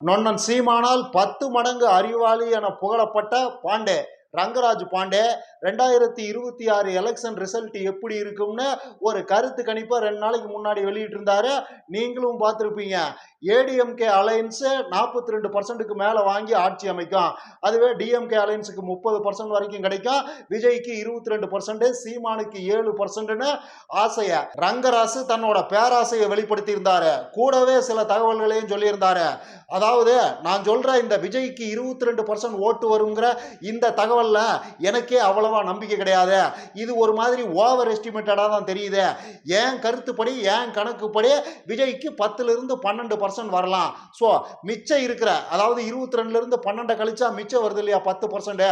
நொன்னன் சீமானால் பத்து மடங்கு அறிவாளி என புகழப்பட்ட பாண்டே. ரங்கராஜ் பாண்டே ரெண்டாயிரத்தி இருபத்தி ஆறு எலெக்ஷன் ரிசல்ட் எப்படி இருக்கும்னு ஒரு கருத்து கணிப்பை ரெண்டு நாளைக்கு முன்னாடி வெளியிட்டிருந்தாரு. நீங்களும் பார்த்துருப்பீங்க. ஏடிஎம்கே அலையன்ஸு நாற்பத்தி ரெண்டு பர்சன்ட்டுக்கு மேலே வாங்கி ஆட்சி அமைக்கும். அதுவே டிஎம்கே அலையன்ஸுக்கு முப்பது பர்சன்ட் வரைக்கும் கிடைக்கும். விஜய்க்கு இருபத்தி ரெண்டு பர்சன்ட் சீமானுக்கு ஏழு பர்சன்ட்னு ஆசையை ரங்கராசு தன்னோட பேராசையை வெளிப்படுத்தி இருந்தாரு கூடவே சில தகவல்களையும் சொல்லியிருந்தாரு. அதாவது நான் சொல்ற இந்த விஜய்க்கு இருபத்தி ரெண்டு பர்சன்ட் ஓட்டு வருங்கிற இந்த தகவல் தகவல்ல எனக்கே அவ்வளவா நம்பிக்கை கிடையாது. இது ஒரு மாதிரி ஓவர் எஸ்டிமேட்டடாக தான் தெரியுது. என் கருத்துப்படி என் கணக்குப்படி விஜய்க்கு பத்துல இருந்து பன்னெண்டு பர்சன்ட் வரலாம். ஸோ மிச்சம் இருக்கிற அதாவது இருபத்தி ரெண்டுலேருந்து பன்னெண்டை கழிச்சா மிச்சம் வருது இல்லையா? பத்து பர்சன்ட்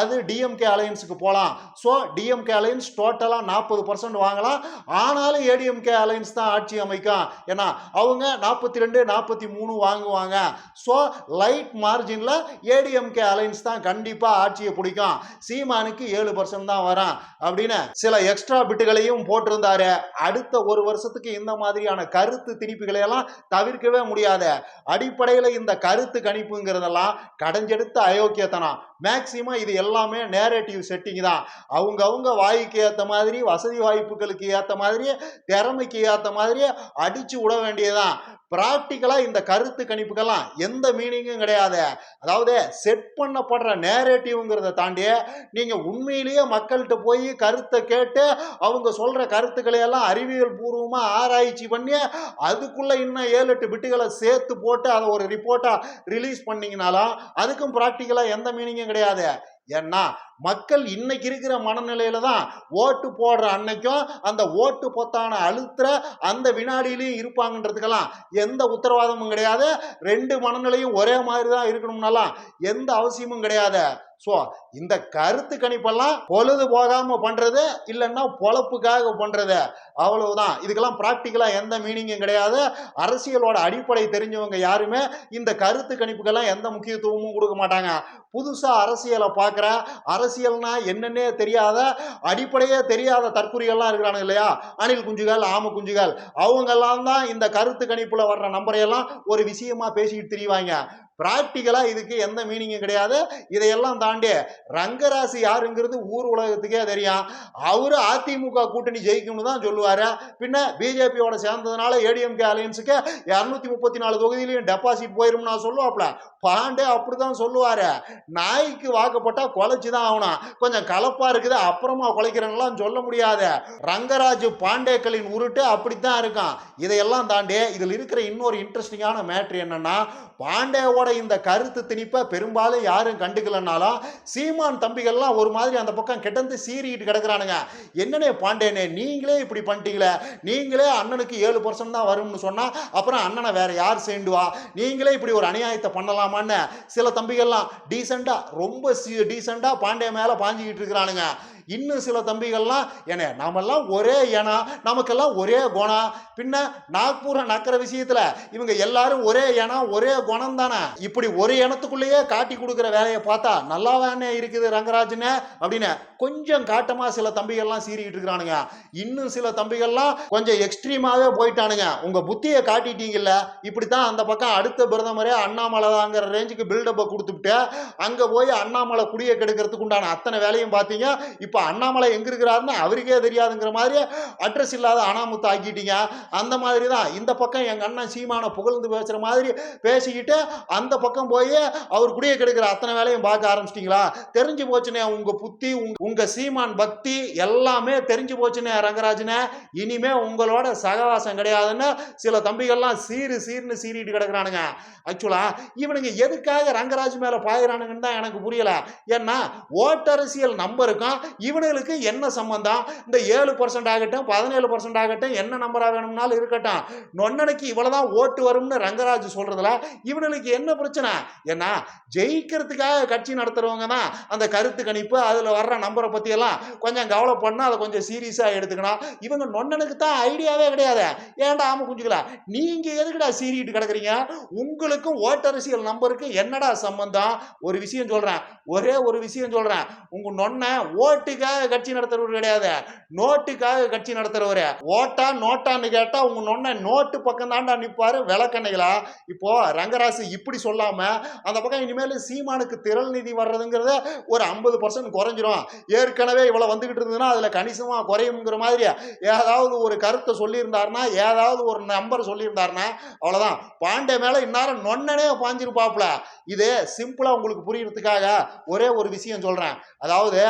அது டிஎம்கே அலையன்ஸுக்கு போகலாம் ஸோ டிஎம்கே அலையன்ஸ் டோட்டலாக நாற்பது பர்சன்ட் வாங்கலாம். ஆனாலும் ஏடிஎம்கே அலையன்ஸ் தான் ஆட்சி அமைக்கும். ஏன்னா அவங்க நாற்பத்தி ரெண்டு நாற்பத்தி மூணு வாங்குவாங்க. ஸோ லைட் மார்ஜினில் ஏடிஎம்கே அலையன்ஸ் தான் கண்டிப்பாக ஆட்சியை பிடிக்கும். சீமானுக்கு ஏழு பர்சன்ட் தான் வரும். அப்படின்னு சில எக்ஸ்ட்ரா பிட்டுகளையும் போட்டிருந்தாரு. அடுத்த ஒரு வருஷத்துக்கு இந்த மாதிரியான கருத்து திணிப்புகளை எல்லாம் தவிர்க்கவே முடியாது. அடிப்படையில் இந்த கருத்து கணிப்புங்கிறதெல்லாம் கடைஞ்செடுத்த அயோக்கியத்தனம். மேக்சிமம் இது எல்லாமே நேரேட்டிவ் செட்டிங் தான். அவங்க அவங்க வாய்க்கு ஏற்ற மாதிரி வசதி வாய்ப்புகளுக்கு ஏற்ற மாதிரி திறமைக்கு ஏற்ற மாதிரி அடிச்சு விட வேண்டியதுதான். ப்ராக்டிக்கலாக இந்த கருத்து கணிப்புக்கெல்லாம் எந்த மீனிங்கும் கிடையாது. அதாவது செட் பண்ணப்படுற நேரேட்டிவ்ங்கிறத தாண்டி நீங்கள் உண்மையிலேயே மக்கள்கிட்ட போய் கருத்தை கேட்டு அவங்க சொல்கிற கருத்துக்களை எல்லாம் அறிவியல் பூர்வமாக ஆராய்ச்சி பண்ணி அதுக்குள்ளே இன்னும் ஏழு எட்டு பிட்டுகளை சேர்த்து போட்டு அதை ஒரு ரிப்போர்ட்டாக ரிலீஸ் பண்ணீங்கனாலும் அதுக்கும் ப்ராக்டிக்கலாக எந்த மீனிங்கும் கிடையாது. ஏன்னா மக்கள் இன்னைக்கு இருக்கிற மனநிலையில தான் ஓட்டு போடுற அன்னைக்கும் அந்த ஓட்டு பொத்தான அழுத்துற அந்த வினாடியிலையும் இருப்பாங்கன்றதுக்கெல்லாம் எந்த உத்தரவாதமும் கிடையாது. ரெண்டு மனநிலையும் ஒரே மாதிரி தான் இருக்கணும்னாலாம் எந்த அவசியமும் கிடையாது. ஸோ இந்த கருத்து கணிப்பெல்லாம் பொழுது போகாம பண்றது இல்லைன்னா பொழப்புக்காக பண்றது. அவ்வளவுதான். இதுக்கெல்லாம் ப்ராக்டிக்கலாக எந்த மீனிங்கும் கிடையாது. அரசியலோட அடிப்படை தெரிஞ்சவங்க யாருமே இந்த கருத்து கணிப்புக்கெல்லாம் எந்த முக்கியத்துவமும் கொடுக்க மாட்டாங்க. புதுசா அரசியலை பார்க்குற அரசியல்னா என்னன்னே தெரியாத அடிப்படையே தெரியாத தற்குறிகள்லாம் இருக்கிறாங்க இல்லையா? அணில் குஞ்சுகள் ஆம குஞ்சுகள். அவங்கெல்லாம் தான் இந்த கருத்து கணிப்புல வர்ற நம்பரையெல்லாம் ஒரு விஷயமா பேசிக்கிட்டு தெரியுவாங்க ப்ராக்டிக்கலாக இதுக்கு எந்த மீனிங்கும் கிடையாது. இதையெல்லாம் தாண்டி ரங்கராசி யாருங்கிறது ஊர் உலகத்துக்கே தெரியும். அவர் அதிமுக கூட்டணி ஜெயிக்கும்னு தான் சொல்லுவார். பின்ன பிஜேபியோட சேர்ந்ததுனால ஏடிஎம்கே அலையன்ஸுக்கு இரநூத்தி முப்பத்தி நாலு தொகுதியிலையும் டெபாசிட் போயிரும் நான் சொல்லுவாப்ல பாண்டே அப்படி தான் சொல்லுவார். நாய்க்கு வாக்கப்பட்டா குலைச்சி தான் ஆகணும். கொஞ்சம் கலப்பாக இருக்குது அப்புறமா குலைக்கிறேன்லாம் சொல்ல முடியாது. ரங்கராஜ் பாண்டேக்களின் உருட்டு அப்படித்தான் இருக்கும். இதையெல்லாம் தாண்டி இதில் இருக்கிற இன்னொரு இன்ட்ரெஸ்டிங்கான மேட்ரு என்னன்னா பாண்டேவோட இந்த கருத்து திணிப்பை பெரும்பாலும் யாரும் கண்டுக்கலனாலும் சீமான் தம்பிகள்லாம் ஒரு மாதிரி அந்த பக்கம் கிடந்து சீறிக்கிட்டு கிடக்குறானுங்க. என்னனே பாண்டேனே நீங்களே இப்படி பண்ணிட்டீங்களே? நீங்களே அண்ணனுக்கு ஏழு பர்சன்ட் தான் வரும்னு சொன்னால் அப்புறம் அண்ணனை வேற யார் சேர்ந்துவா நீங்களே இப்படி ஒரு அநியாயத்தை பண்ணலாமான்னு? சில தம்பிகள்லாம் டீசெண்டாக ரொம்ப டீசெண்டாக பாண்டே மேலே பாஞ்சிக்கிட்டு இருக்கிறானுங்க. இன்னும் சில தம்பிகள்லாம் என்ன நாமெல்லாம் ஒரே ஏனா நமக்கெல்லாம் ஒரே குணம். பின்ன நாக்பூரை நக்கிற விஷயத்துல இவங்க எல்லாரும் ஒரே ஏனா ஒரே குணம் தானே. இப்படி ஒரு இனத்துக்குள்ளேயே காட்டி கொடுக்குற வேலையை பார்த்தா நல்லாதானே இருக்குது ரங்கராஜனே அப்படின்னு கொஞ்சம் காட்டமாக சில தம்பிகள்லாம் சீறிக்கிட்டு இருக்கிறானுங்க. இன்னும் சில தம்பிகள்லாம் கொஞ்சம் எக்ஸ்ட்ரீமாகவே போயிட்டானுங்க. உங்கள் புத்தியை காட்டிட்டீங்கல்ல இப்படித்தான் அந்த பக்கம் அடுத்த பிரதமரே அண்ணாமலை தாங்கிற ரேஞ்சுக்கு பில்டப்பை கொடுத்துட்டு அங்கே போய் அண்ணாமலை குடியை கெடுக்கிறதுக்கு உண்டான அத்தனை வேலையும் பார்த்தீங்க. இப்போ அண்ணாமலை எங்க இருக்கிறாருன்னு அவருக்கே தெரியாதுங்கிற மாதிரி அட்ரஸ் இல்லாத அனாமுத்து ஆக்கிட்டீங்க. அந்த மாதிரி தான் இந்த பக்கம் எங்க அண்ணன் சீமான புகழ்ந்து பேசுற மாதிரி பேசிக்கிட்டு அந்த பக்கம் போய் அவர் குடியை கெடுக்கிற அத்தனை வேலையும் பார்க்க ஆரம்பிச்சிட்டிங்களா? தெரிஞ்சு போச்சுனே உங்க புத்தி உங் உங்க சீமான் பக்தி எல்லாமே தெரிஞ்சு போச்சுனே ரங்கராஜனே. இனிமே உங்களோட சகவாசம் கிடையாதுன்னு சில தம்பிகள்லாம் சீரு சீர்னு சீறிட்டு கிடக்குறானுங்க. ஆக்சுவலா இவனுங்க எதுக்காக ரங்கராஜ் மேல பாயிறானுங்கன்னு தான் எனக்கு புரியல. ஏன்னா ஓட்டரசியல் நம்பருக்கும் இவனுங்களுக்கு என்ன சம்பந்தம்? இந்த ஏழு பர்சன்ட் ஆகட்டும் பதினேழு பர்சன்ட் ஆகட்டும் என்ன நம்பராக வேணும்னாலும் இருக்கட்டும். நொன்னனுக்கு இவ்வளவுதான் ஓட்டு வரும்னு ரங்கராஜ் சொல்றதுல இவனுக்கு என்ன பிரச்சனை? ஏன்னா ஜெயிக்கிறதுக்காக கட்சி நடத்துறவங்க தான் அந்த கருத்து கணிப்பு அதுல வர்ற நம்பரை பத்தி எல்லாம் கொஞ்சம் பண்ணால் அதை கொஞ்சம் சீரியஸா எடுத்துக்கணும். இவங்க நொன்னனுக்கு தான் ஐடியாவே கிடையாது. ஏன்டா ஆம குஞ்சுகளா? நீங்க எதுக்குடா சீரிட்டு கிடக்குறீங்க? உங்களுக்கும் ஓட்டரசியல் நம்பருக்கு என்னடா சம்பந்தம்? ஒரு விஷயம் சொல்றேன். ஒரே ஒரு விஷயம் சொல்றேன். உங்க நொன்ன ஓட்டு ஓட்டுக்காக கட்சி நடத்துறவர் கிடையாது. நோட்டுக்காக கட்சி நடத்துறவர். ஓட்டா நோட்டான்னு கேட்டா உங்க நொன்ன நோட்டு பக்கம் தாண்டா நிப்பாரு விளக்கண்ணைகளா இப்போ ரங்கராசு இப்படி சொல்லாம அந்த பக்கம் இனிமேல் சீமானுக்கு திரள் நிதி வர்றதுங்கிறத ஒரு ஐம்பது பர்சன்ட் குறைஞ்சிரும். ஏற்கனவே இவ்வளவு வந்துகிட்டு இருந்ததுன்னா அதுல கணிசமா குறையுங்கிற மாதிரி ஏதாவது ஒரு கருத்தை சொல்லியிருந்தாருன்னா ஏதாவது ஒரு நம்பர் சொல்லியிருந்தாருன்னா அவ்வளவுதான். பாண்டே மேல இந்நேரம் நொன்னனே பாஞ்சிருப்பாப்ல இது சிம்பிளா உங்களுக்கு புரியறதுக்காக ஒரே ஒரு விஷயம் சொல்றேன். அதாவது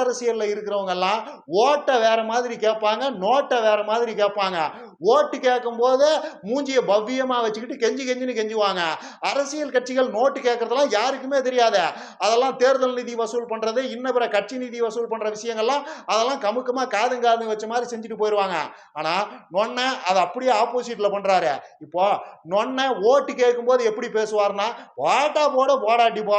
ஓட்டரசியல்ல இருக்கிறவங்க எல்லாம் ஓட்டை வேற மாதிரி கேட்பாங்க நோட்டை வேற மாதிரி கேட்பாங்க. ஓட்டு கேட்கும் போது மூஞ்சியை பவ்யமா வச்சுக்கிட்டு கெஞ்சி கெஞ்சின்னு கெஞ்சுவாங்க. அரசியல் கட்சிகள் நோட்டு கேட்கறதெல்லாம் யாருக்குமே தெரியாது. அதெல்லாம் தேர்தல் நிதி வசூல் பண்றது இன்ன பிற கட்சி நிதி வசூல் பண்ற விஷயங்கள்லாம் அதெல்லாம் கமுக்கமா காதும் காதும் வச்ச மாதிரி செஞ்சுட்டு போயிடுவாங்க ஆனா நொன்ன அதை அப்படியே ஆப்போசிட்ல பண்றாரு. இப்போ நொன்ன ஓட்டு கேட்கும்போது எப்படி பேசுவார்னா வாட்டா போட போடாட்டி போ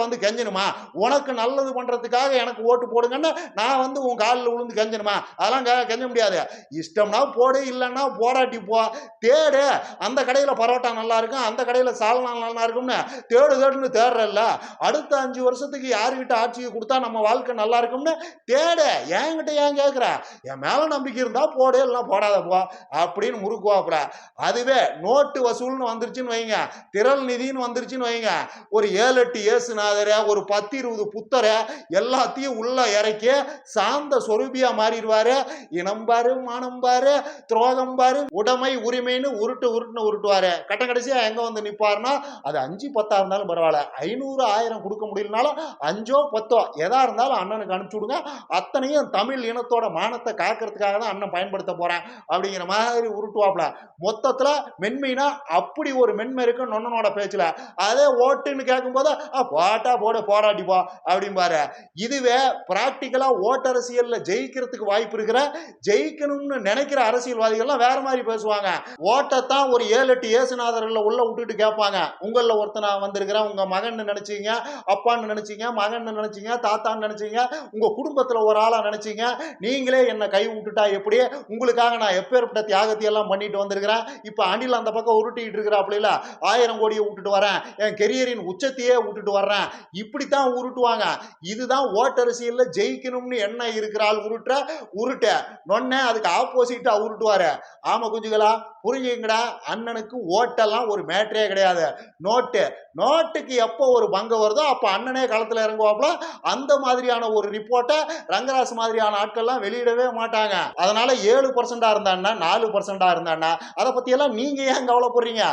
வந்து கெஞ்சணுமா? உனக்கு நல்லது பண்றதுக்காக எனக்கு ஓட்டு போடுங்கன்னு நான் வந்து உன் காலில் விழுந்து கெஞ்சணுமா? அதெல்லாம் கெஞ்ச முடியாது. இஷ்டம்னா போடு இல்லைன்னா போடாட்டி போ. தேடு. அந்த கடையில் பரோட்டா நல்லா இருக்கும். அந்த கடையில் சால்னா நல்லா இருக்கும்னு தேடு தேடுன்னு தேடுறல்ல. அடுத்த அஞ்சு வருஷத்துக்கு யாருக்கிட்ட ஆட்சியை கொடுத்தா நம்ம வாழ்க்கை நல்லா இருக்கும்னு தேடு. என்கிட்ட ஏன் கேட்குற என் மேலே நம்பிக்கை இருந்தா போடு இல்லைனா போடாத போ. அப்படின்னு முறுக்குவாப்புல. அதுவே நோட்டு வசூல்னு வந்துருச்சுன்னு வைங்க. திரள் நிதின்னு வந்துருச்சுன்னு வைங்க. ஒரு ஏழு எட்டு ஏசுநாதரை ஒரு பத்து இருபது புத்தரை எல்லாத்தையும் உள்ள இறக்கி சாந்த சொரூபியா மாறிடுவாரு. இனம் பாரு மானம் பாரு துரோகம் பாரு உடைமை உரிமைன்னு உருட்டு உருட்டுன்னு உருட்டுவாரு. கட்ட கடைசியா எங்க வந்து நிப்பாருன்னா அது அஞ்சு பத்தா இருந்தாலும் பரவாயில்ல. ஐநூறு ஆயிரம் கொடுக்க முடியலனாலும் அஞ்சோ பத்தோ எதா இருந்தாலும் அண்ணனுக்கு அனுப்பிச்சு விடுங்க. அத்தனையும் தமிழ் இனத்தோட மானத்தை காக்கிறதுக்காக தான் அண்ணன் பயன்படுத்த போறேன் அப்படிங்கிற மாதிரி உருட்டுவாப்ல மொத்தத்துல மென்மைனா அப்படி ஒரு மென்மை இருக்கு நொன்னனோட பேச்சுல. அதே ஓட்டுன்னு கேட்கும்போது போது போட்டா போட போராட்டி அப்படிம்பாரு. இதுவே பிராக்டிக்கலா ஓட்டரசியல்ல ஜெயிக்கிறதுக்கு வாய்ப்பு இருக்கிற ஜெயிக்கணும்னு நினைக்கிற அரசியல்வாதிகள் எல்லாம் வேற மாதிரி பேசுவாங்க. ஓட்டத்தான் ஒரு ஏழு எட்டு ஏசுநாதர்களை உள்ள விட்டுட்டு கேட்பாங்க. உங்களில் ஒருத்தனா வந்திருக்கிறேன் உங்க மகன் நினைச்சீங்க அப்பான்னு நினைச்சீங்க மகன் நினைச்சீங்க தாத்தான்னு நினைச்சீங்க உங்க குடும்பத்துல ஒரு ஆளா நினைச்சீங்க நீங்களே என்னை கை விட்டுட்டா எப்படி? உங்களுக்காக நான் எப்பேற்பட்ட தியாகத்தை எல்லாம் பண்ணிட்டு வந்திருக்கிறேன். இப்ப அணில் அந்த பக்கம் உருட்டிட்டு இருக்கிறாப்புல ஆயிரம் கோடியை விட்டுட்டு வரேன். என் கெரியரின் உச்சத்தையே விட்டுட்டு வர்றேன். இப்படித்தான் உருட்டுவாங்க. இதுதான் ஓட்டரசியல்ல ஜெயிக்கணும்னு என்ன இருக்கிறாள் உருட்ட உருட்ட. நொன்னே அதுக்கு ஆப்போசிட்டா உருட்டுவாரு. ஆமா குஞ்சுகளா புரிஞ்சுங்கடா அண்ணனுக்கு ஓட்டெல்லாம் ஒரு மேட்டரே கிடையாது. நோட்டு. நோட்டுக்கு எப்போ ஒரு பங்கம் வருதோ அப்போ அண்ணனே களத்தில் இறங்குவாப்புல. அந்த மாதிரியான ஒரு ரிப்போர்ட்டை ரங்கராஜ் மாதிரியான ஆட்கள்லாம் வெளியிடவே மாட்டாங்க. அதனால ஏழு பர்சன்டா இருந்தான்னா நாலு பர்சன்டா இருந்தான்னா அதை பத்தியெல்லாம் நீங்க ஏன் கவலைப்படுறீங்க?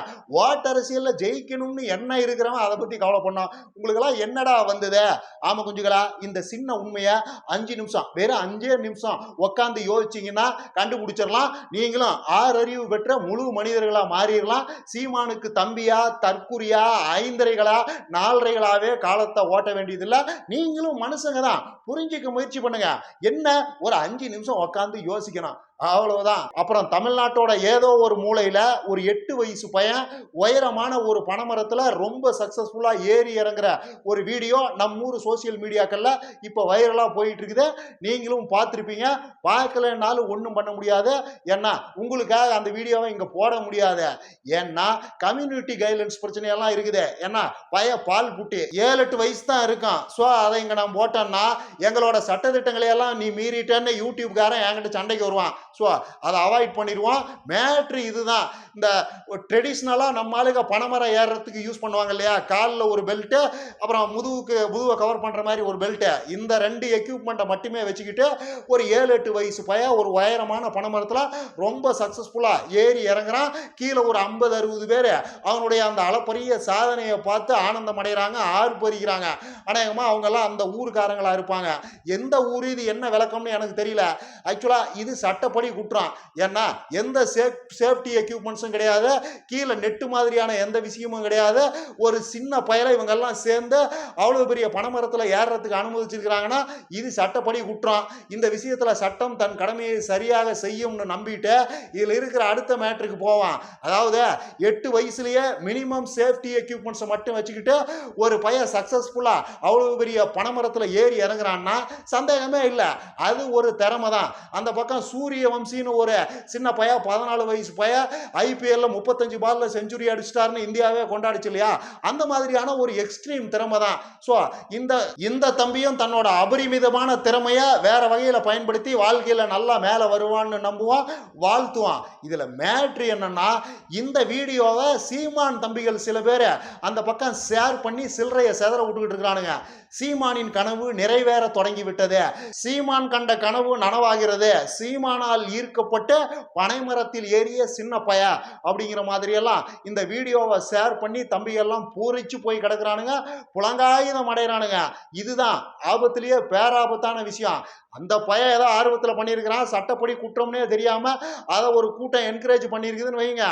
ஓட்டரசியல்ல ஜெயிக்கணும்னு என்ன இருக்கிறவன் அதை பத்தி கவலை பண்ணோம் உங்களுக்கெல்லாம் என்னடா வந்தது? ஆமா குஞ்சுகளா இந்த சின்ன உண்மையை அஞ்சு நிமிஷம் வெறும் அஞ்சே நிமிஷம் உட்காந்து யோசிச்சீங்கன்னா கண்டுபிடிச்சிடலாம். நீ நீங்களும் ஆறறிவு பெற்ற முழு மனிதர்களா மாறிடலாம் சீமானுக்கு தம்பியா தற்குறியா ஐந்தரைகளா நாலரைகளாவே காலத்தை ஓட்ட வேண்டியதில்லை. நீங்களும் மனுஷங்க தான் புரிஞ்சிக்க முயற்சி பண்ணுங்க. என்ன? ஒரு அஞ்சு நிமிஷம் உட்காந்து யோசிக்கணும். அவ்வளவுதான். அப்புறம் தமிழ்நாட்டோட ஏதோ ஒரு மூலையில ஒரு எட்டு வயசு பையன் உயரமான ஒரு பனைமரத்துல ரொம்ப சக்சஸ்ஃபுல்லா ஏறி இறங்குற ஒரு வீடியோ நம்ம ஊர் சோசியல் மீடியாக்கள்ல இப்போ வைரலா போயிட்டு இருக்குது நீங்களும் பார்த்துருப்பீங்க. பார்க்கலனாலும் ஒன்றும் பண்ண முடியாது. ஏன்னா உங்களுக்காக அந்த வீடியோவை இங்க போட முடியாது. ஏன்னா கம்யூனிட்டி கைட்லைன்ஸ் பிரச்சனையெல்லாம் இருக்குது. ஏன்னா பய பால் குட்டி ஏழு எட்டு வயசு தான் இருக்கும் ஸோ அதை இங்க நான் போட்டேன்னா எங்களோட சட்டத்திட்டங்களை எல்லாம் நீ மீறிட்டேன்னு யூடியூப்காரன் என்கிட்ட சண்டைக்கு வருவான். ஸோ அதை அவாய்ட் பண்ணிடுவோம். மேட்ரு இதுதான். இந்த ட்ரெடிஷ்னலாக நம்ம ஆளுங்க பனைமரம் ஏறுறதுக்கு யூஸ் பண்ணுவாங்க இல்லையா? காலில் ஒரு பெல்ட்டு அப்புறம் முதுகுக்கு முதுவை கவர் பண்ணுற மாதிரி ஒரு பெல்ட்டு இந்த ரெண்டு எக்யூப்மெண்ட்டை மட்டுமே வச்சுக்கிட்டு ஒரு ஏழு எட்டு வயசு பையன் ஒரு உயரமான பனைமரத்தில் ரொம்ப சக்ஸஸ்ஃபுல்லாக ஏறி இறங்குறான். கீழே ஒரு ஐம்பது அறுபது பேர் அவனுடைய அந்த அளப்பரிய சாதனையை பார்த்து ஆனந்தம் அடைகிறாங்க ஆர்ப்பரிக்கிறாங்க அநேகமாக அவங்கெல்லாம் அந்த ஊருக்காரங்களாக இருப்பாங்க. எந்த ஊர் இது என்ன விளக்கம்னு எனக்கு தெரியல. ஆக்சுவலாக இது சட்டப்படி குற்றம் ஏன்னா எந்த சேஃப் சேஃப்டி எக்யூப்மெண்ட்ஸும் கிடையாது. கீழே நெட்டு மாதிரியான எந்த விஷயமும் கிடையாது. ஒரு சின்ன பயலை இவங்கெல்லாம் சேர்ந்து அவ்வளோ பெரிய பனைமரத்தில் ஏறுறதுக்கு அனுமதிச்சிருக்கிறாங்கன்னா இது சட்டப்படி குற்றம் இந்த விஷயத்தில் சட்டம் தன் கடமையை சரியாக செய்யும்னு நம்பிட்டு இதில் இருக்கிற அடுத்த மேட்ருக்கு போவான். அதாவது எட்டு வயசுலயே மினிமம் சேஃப்டி எக்யூப்மெண்ட்ஸை மட்டும் வச்சுக்கிட்டு ஒரு பையன் சக்ஸஸ்ஃபுல்லாக அவ்வளோ பெரிய பனைமரத்தில் ஏறி இறங்குறான்னா சந்தேகமே இல்லை. அது ஒரு திறமை தான் அந்த பக்கம் சூரிய சூரியவம்சின்னு ஒரு சின்ன பைய பதினாலு வயசு பைய ஐபிஎல்ல முப்பத்தஞ்சு பால்ல செஞ்சுரி அடிச்சிட்டாருன்னு இந்தியாவே கொண்டாடிச்சு இல்லையா? அந்த மாதிரியான ஒரு எக்ஸ்ட்ரீம் திறமை தான். ஸோ இந்த இந்த தம்பியும் தன்னோட அபரிமிதமான திறமையை வேற வகையில் பயன்படுத்தி வாழ்க்கையில் நல்லா மேலே வருவான்னு நம்புவான் வாழ்த்துவான். இதுல மேட்ரு என்னன்னா இந்த வீடியோவை சீமான் தம்பிகள் சில பேர் அந்த பக்கம் ஷேர் பண்ணி சில்லறையை செதற விட்டுக்கிட்டு இருக்கிறானுங்க. சீமானின் கனவு நிறைவேற தொடங்கி விட்டது. சீமான் கண்ட கனவு நனவாகிறது. சீமானால் ஈர்க்கப்பட்டு பனைமரத்தில் ஏறிய சின்ன பய அப்படிங்கிற மாதிரியெல்லாம் இந்த வீடியோவை ஷேர் பண்ணி தம்பிகள்லாம் பூரிச்சு போய் கிடக்குறானுங்க புலங்காயுதம் அடைகிறானுங்க இதுதான் ஆபத்திலேயே பேராபத்தான விஷயம். அந்த பையன் ஏதோ ஆர்வத்தில் பண்ணியிருக்கிறான் சட்டப்படி குற்றம்னே தெரியாமல் அதை ஒரு கூட்டம் என்கரேஜ் பண்ணியிருக்குதுன்னு வைங்க.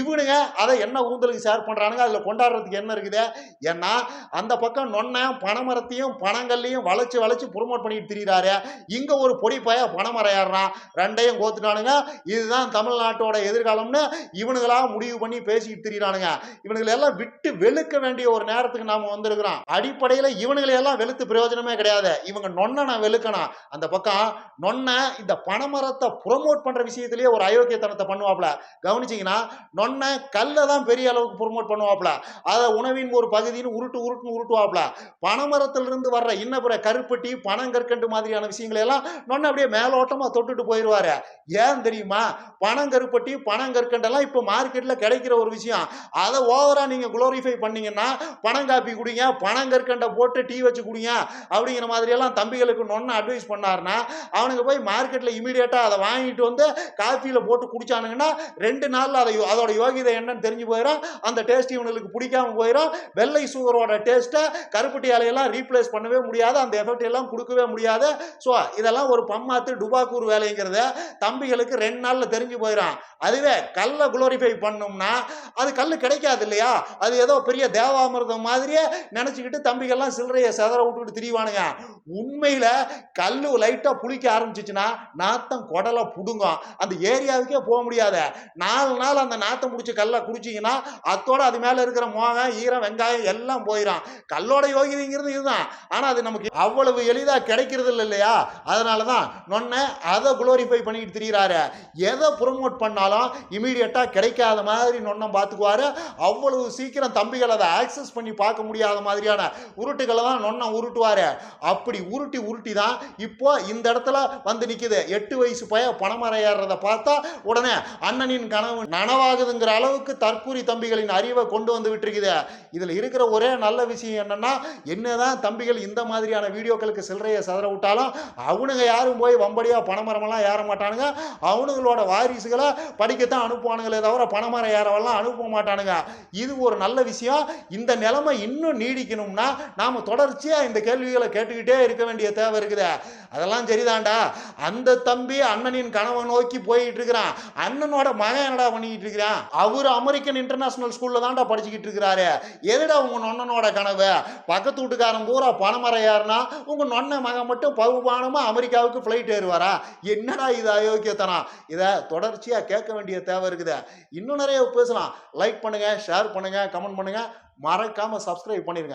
இவனுங்க அதை என்ன ஊந்தலுக்கு ஷேர் பண்ணுறானுங்க அதில் கொண்டாடுறதுக்கு என்ன இருக்குது? ஏன்னா அந்த பக்கம் நொன்ன பனைமரத்தையும் பனங்கல்லையும் வளைச்சு வளைச்சு ப்ரொமோட் பண்ணிட்டு திரியிறாரு. இங்கே ஒரு பொடி பய பனைமரம் ஏறுறான் ரெண்டையும் கோத்துட்டானுங்க. இதுதான் தமிழ்நாட்டோட எதிர்காலம்னு இவனுங்களாக முடிவு பண்ணி பேசிக்கிட்டு திரியிறானுங்க. இவனுங்களை எல்லாம் விட்டு வெளுக்க வேண்டிய ஒரு நேரத்துக்கு நாம் வந்திருக்கிறோம். அடிப்படையில் இவனுங்களை எல்லாம் வெளுத்து பிரயோஜனமே கிடையாது. இவங்க நொன்னனை வெளுக்கணும். அந்த பக்கம் நொன்ன இந்த பனைமரத்தை ப்ரொமோட் பண்ணுற விஷயத்திலேயே ஒரு அயோக்கியத்தனத்தை பண்ணுவாப்ல கவனிச்சிங்கன்னா நொன்ன கல்லை தான் பெரிய அளவுக்கு ப்ரொமோட் பண்ணுவாப்ல அதை உணவின் ஒரு பகுதின்னு உருட்டு உருட்டுன்னு உருட்டுவாப்ல பனைமரத்திலிருந்து வர்ற இன்ன பிற கருப்பட்டி பனங்கற்கண்டு மாதிரியான விஷயங்களை எல்லாம் நொன்ன அப்படியே மேலோட்டமாக தொட்டுட்டு போயிடுவார் ஏன் தெரியுமா? பனங்கருப்பட்டி பனங்கற்கண்டெல்லாம் இப்போ மார்க்கெட்டில் கிடைக்கிற ஒரு விஷயம். அதை ஓவராக நீங்கள் குளோரிஃபை பண்ணீங்கன்னா பனங்காப்பி குடிங்க பனங்கற்கண்டை போட்டு டீ வச்சு குடிங்க அப்படிங்கிற மாதிரியெல்லாம் தம்பிகளுக்கு நொன்ன அட்வைஸ் பண்ணாருன்னா அவனுக்கு போய் மார்க்கெட்டில் இமீடியட்டாக அதை வாங்கிட்டு வந்து காஃபியில் போட்டு குடிச்சானுங்கன்னா ரெண்டு நாளில் அதை அதோட யோகிதை என்னன்னு தெரிஞ்சு போயிடும் அந்த டேஸ்ட் இவனுக்கு பிடிக்காம போயிடும் வெள்ளை சுகரோட டேஸ்ட்டை கருப்பட்டி இலையெல்லாம் ரீப்ளேஸ் பண்ணவே முடியாது. அந்த எஃபெக்ட் எல்லாம் கொடுக்கவே முடியாது. ஸோ இதெல்லாம் ஒரு பம்மாத்து டுபாக்கூர் வேலைங்கிறத. தம்பிகளுக்கு ரெண்டு நாளில் தெரிஞ்சு போயிடும் அதுவே கல்லை குளோரிஃபை பண்ணோம்னா அது கல் கிடைக்காது இல்லையா? அது ஏதோ பெரிய தேவாமிர்தம் மாதிரியே நினச்சிக்கிட்டு தம்பிகள்லாம் சில்லறையை செதற விட்டுக்கிட்டு திரிவானுங்க உண்மையில் கல் லைட்டாக புளிக்க ஆரம்பிச்சிச்சுன்னா நாத்தம் குடலை புடுங்கும். அந்த ஏரியாவுக்கே போக முடியாத. நாலு நாள் அந்த நாத்தம் முடிச்சு கல்லை குடிச்சிங்கன்னா அத்தோட அது மேலே இருக்கிற மோகம் ஈரம் வெங்காயம் எல்லாம் போயிடும் கல்லோட யோகிதைங்கிறது இதுதான். ஆனால் அது நமக்கு அவ்வளவு எளிதாக கிடைக்கிறது இல்லை இல்லையா? அதனால தான் நொன்ன அதை குளோரிஃபை பண்ணிக்கிட்டு திரியிறாரு. எதை ப்ரொமோட் பண்ணாலும் இமீடியட்டாக கிடைக்காத மாதிரி நொன்னம் பார்த்துக்குவாரு. அவ்வளவு சீக்கிரம் தம்பிகள் அதை ஆக்சஸ் பண்ணி பார்க்க முடியாத மாதிரியான உருட்டுகளை தான் நொன்னம் உருட்டுவார். அப்படி உருட்டி உருட்டி தான் இப்போ இந்த இடத்துல வந்து நிற்குது எட்டு வயசு பய பணமரம் ஏறுறதை பார்த்தா உடனே அண்ணனின் கனவு நனவாகுதுங்கிற அளவுக்கு தற்கூரி தம்பிகளின் அறிவை கொண்டு வந்து விட்டுருக்குது. இதில் இருக்கிற ஒரே நல்ல விஷயம் என்னன்னா என்னதான் தம்பிகள் இந்த மாதிரியான வீடியோக்களுக்கு சில்லறையை சதற விட்டாலும் அவனுங்க யாரும் போய் வம்படியாக பணமரமெல்லாம் ஏற மாட்டானுங்க. அவனுங்களோட வாரிசுகளை படிக்கத்தான் அனுப்புவானுங்களே தவிர பணமரம் ஏறவெல்லாம் அனுப்ப மாட்டானுங்க. இது ஒரு நல்ல விஷயம். இந்த நிலைமை இன்னும் நீடிக்கணும்னா நாம் தொடர்ச்சியாக இந்த கேள்விகளை கேட்டுக்கிட்டே இருக்க வேண்டிய தேவை இருக்குது. அதெல்லாம் சரிதான்டா. அந்த தம்பி அண்ணனின் கனவை நோக்கி போயிட்டு இருக்கிறான் அண்ணனோட மகன் என்னடா பண்ணிக்கிட்டு இருக்கிறான்? அவர் அமெரிக்கன் இன்டர்நேஷனல் ஸ்கூல்ல தான்டா படிச்சுக்கிட்டு இருக்கிறாரு. எதுடா உங்க நொண்ணனோட கனவு? பக்கத்து வீட்டுக்காரன் பூரா பணமறையாருனா ஏறுனா உங்க நொண்ண மகன் மட்டும் பகுபானமா அமெரிக்காவுக்கு ஃப்ளைட் ஏறுவாரா? என்னடா இது அயோக்கியத்தனா இதை தொடர்ச்சியா கேட்க வேண்டிய தேவை இருக்குது. இன்னும் நிறைய பேசலாம். லைக் பண்ணுங்க ஷேர் பண்ணுங்க கமெண்ட் பண்ணுங்க. மறக்காம சப்ஸ்கிரைப் பண்ணிருங்க.